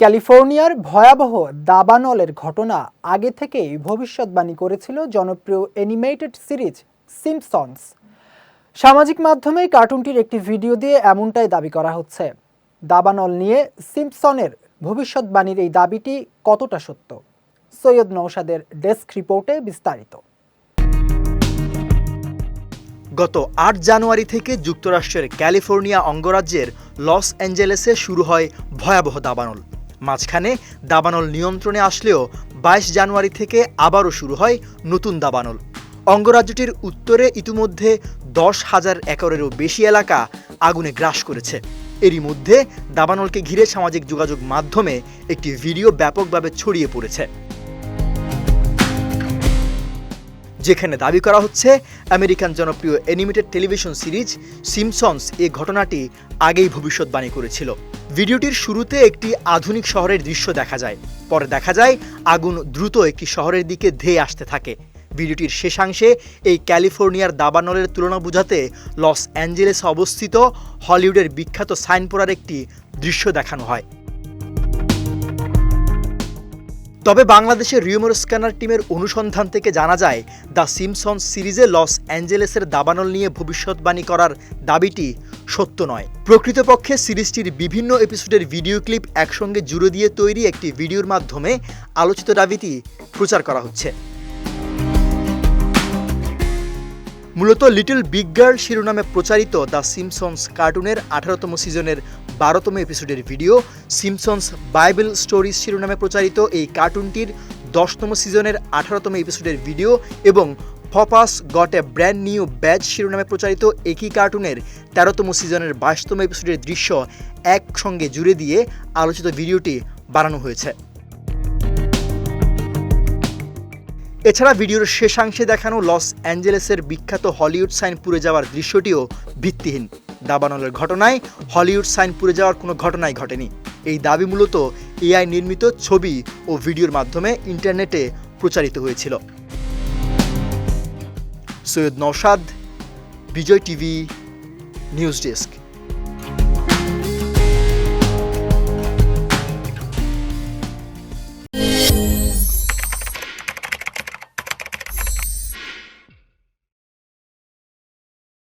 ক্যালিফোর্নিয়ার ভয়াবহ দাবানলের ঘটনা আগে থেকেই ভবিষ্যৎবাণী করেছিল জনপ্রিয় অ্যানিমেটেড সিরিজ সিম্পসনস। সামাজিক মাধ্যমে কার্টুনটির একটি ভিডিও দিয়ে এমনটাই দাবি করা হচ্ছে। দাবানল নিয়ে সিম্পসনের ভবিষ্যৎবাণীর এই দাবিটি কতটা সত্য? সৈয়দ নৌসাদের ডেস্ক রিপোর্টে বিস্তারিত। গত আট জানুয়ারি থেকে যুক্তরাষ্ট্রের ক্যালিফোর্নিয়া অঙ্গরাজ্যের লস অ্যাঞ্জেলেসে শুরু হয় ভয়াবহ দাবানল। মাঝখানে দাবানল নিয়ন্ত্রণে আসলেও বাইশ জানুয়ারি থেকে আবারও শুরু হয় নতুন দাবানল। অঙ্গরাজ্যটির উত্তরে ইতিমধ্যে দশ হাজার একরেরও বেশি এলাকা আগুনে গ্রাস করেছে। এরই মধ্যে দাবানলকে ঘিরে সামাজিক যোগাযোগ মাধ্যমে একটি ভিডিও ব্যাপকভাবে ছড়িয়ে পড়েছে। যেখানে দাবি করা হচ্ছে আমেরিকান জনপ্রিয় অ্যানিমেটেড টেলিভিশন সিরিজ সিমসনস এই ঘটনাটি আগেই ভবিষ্যৎবাণী করেছিল। ভিডিওটির শুরুতে একটি আধুনিক শহরের দৃশ্য দেখা যায়। পরে দেখা যায় আগুন দ্রুত একটি শহরের দিকে ধেয়ে আসতে থাকে। ভিডিওটির শেষাংশে এই ক্যালিফোর্নিয়ার দাবানলের তুলনা বোঝাতে লস অ্যাঞ্জেলেসে অবস্থিত হলিউডের বিখ্যাত সাইনপোরার একটি দৃশ্য দেখানো হয়। তবে বাংলাদেশের রিউমোর স্ক্যানার টিমের অনুসন্ধান থেকে জানা যায়, দ্য সিমসন সিরিজে লস অ্যাঞ্জেলেসের দাবানল নিয়ে ভবিষ্যৎবাণী করার দাবিটি সত্য নয়। প্রকৃতপক্ষে সিরিজটির বিভিন্ন এপিসোডের ভিডিও ক্লিপ একসঙ্গে জুড়ে দিয়ে তৈরি একটি ভিডিওর মাধ্যমে আলোচিত দাবিটি প্রচার করা হচ্ছে। মূলত লিটল বিগ গার্ল শিরোনামে প্রচারিত দ্য সিমসন্স কার্টুনের আঠারোতম সিজনের বারোতম এপিসোডের ভিডিও, সিমসন্স বাইবেল স্টোরিজ শিরোনামে প্রচারিত এই কার্টুনটির দশতম সিজনের আঠারোতম এপিসোডের ভিডিও এবং ফপাস got a brand new batch শিরোনামে প্রচারিত একই কার্টুনের তেরোতম সিজনের বাইশতম এপিসোডের দৃশ্য একসঙ্গে জুড়ে দিয়ে আলোচিত ভিডিওটি বানানো হয়েছে। এছাড়া ভিডিওর শেষাংশে দেখানো লস অ্যাঞ্জেলেসের বিখ্যাত হলিউড সাইন পুড়ে যাওয়ার দৃশ্যটিও ভিত্তিহীন। দাবানলের ঘটনায় হলিউড সাইন পুড়ে যাওয়ার কোনো ঘটনাই ঘটেনি। এই দাবি মূলত এআই নির্মিত ছবি ও ভিডিওর মাধ্যমে ইন্টারনেটে প্রচারিত হয়েছিল। Syed Nausad Vijay TV, news desk.